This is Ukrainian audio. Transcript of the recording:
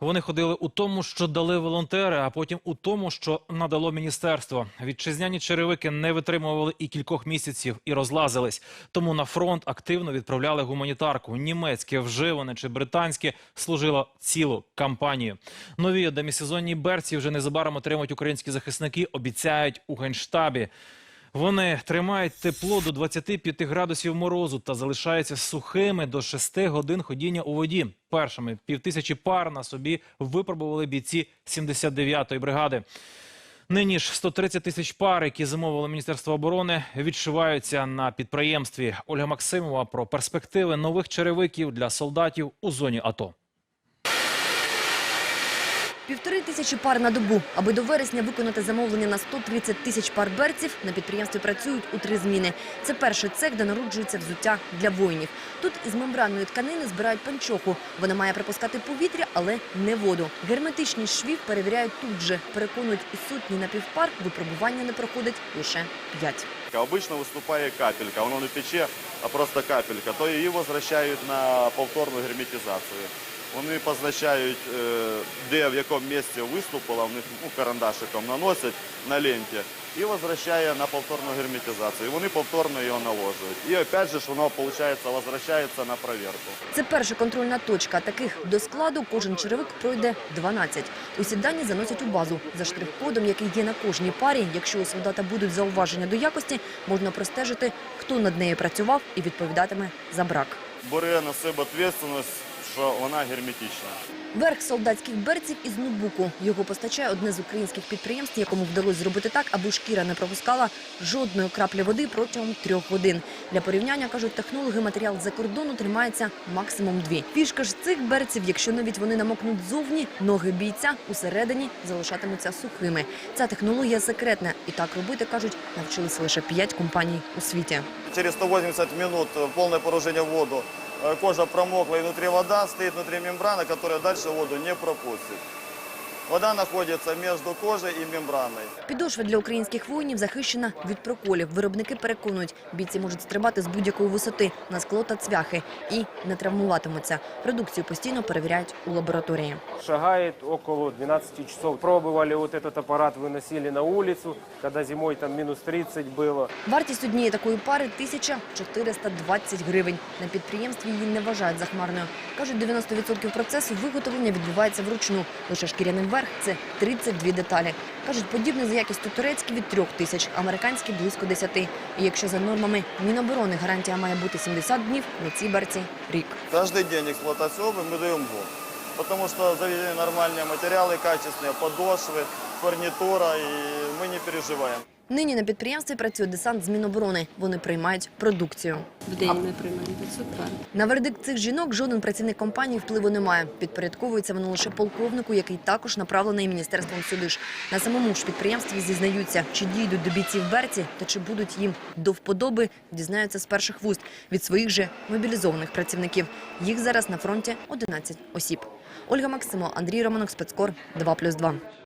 Вони ходили у тому, що дали волонтери, а потім у тому, що надало міністерство. Вітчизняні черевики не витримували і кількох місяців і розлазились. Тому на фронт активно відправляли гуманітарку. Німецьке, вживане чи британське служило цілу кампанію. Нові демісезонні берці вже незабаром отримують українські захисники. Обіцяють у генштабі. Вони тримають тепло до 25 градусів морозу та залишаються сухими до 6 годин ходіння у воді. Першими півтисячі пар на собі випробували бійці 79-ї бригади. Нині ж 130 тисяч пар, які замовило Міністерство оборони, відшиваються на підприємстві. Ольга Максимова про перспективи нових черевиків для солдатів у зоні АТО. Півтори тисячі пар на добу. Аби до вересня виконати замовлення на 130 тисяч пар берців, на підприємстві працюють у три зміни. Це перший цех, де народжується взуття для воїнів. Тут із мембранної тканини збирають панчоху. Вона має пропускати повітря, але не воду. Герметичність швів перевіряють тут же. Переконують, у сотні напівпар випробування не проходить лише п'ять. Обычно выступает капелька, воно не тече, а просто капелька, то її возвращають на повторну герметизацію. Вони позначають, е, де в якому місці виступила, в них ну, карандашиком наносять на ленті і возвращає на повторну герметизацію. Вони повторно його наложують. І опять же ж воно, виходить, возвращається на проверку. Це перша контрольна точка. Таких до складу кожен черевик пройде 12. Усі дані заносять у базу. За штрих-кодом, який є на кожній парі, якщо у солдата будуть зауваження до якості, можна простежити, хто над нею працював і відповідатиме за брак. Бере на себе відповідальність, що вона герметична. Верх солдатських берців із ноутбуку. Його постачає одне з українських підприємств, якому вдалося зробити так, аби шкіра не пропускала жодної краплі води протягом трьох годин. Для порівняння кажуть технологи, матеріал з-за кордону тримається максимум дві. Фішка ж цих берців, якщо навіть вони намокнуть зовні, ноги бійця усередині залишатимуться сухими. Ця технологія секретна, і так робити кажуть, навчилися лише п'ять компаній у світі. Через 180 минут э, полное погружение в воду кожа промокла и внутри вода, стоит внутри мембрана, которая дальше воду не пропустит. Вода находится между кожей и мембраной. Підошва для українських воїнів захищена від проколів. Виробники переконують, бійці можуть стрибати з будь-якої висоти на скло та цвяхи і не травмуватимуться. Продукцію постійно перевіряють у лабораторії. шагает около 12 часов. Пробовали вот этот аппарат, выносили на улицу, когда зимой там минус 30 было. Вартість однієї такої пари – 1420 гривень. На підприємстві її не вважають захмарною. Кажуть, 90% процесу виготовлення відбувається вручну. Лише шкіряний верх – це 32 деталі. Кажуть, подібне за якістю турецькі від 3 тисяч, американські – близько 10. І якщо за нормами Міноборони гарантія має бути 70 днів, на цій берці – рік. Каждый день эксплуатации обуви мы даем год. Потому что заведены нормальные материалы, качественные подошвы, фурнитура, и мы не переживаем. Нині на підприємстві працює десант з Міноборони. Вони приймають продукцію. В день ми приймаємо 500 пар. На вердикт цих жінок жоден працівник компанії впливу не має. Підпорядковується воно лише полковнику, який також направлений міністерством сюди ж. На самому ж підприємстві зізнаються, чи дійдуть до бійців берці та чи будуть їм до вподоби, дізнаються з перших вуст від своїх же мобілізованих працівників. Їх зараз на фронті 11 осіб. Ольга Максимо, Андрій Романок, спецкор 2+,2.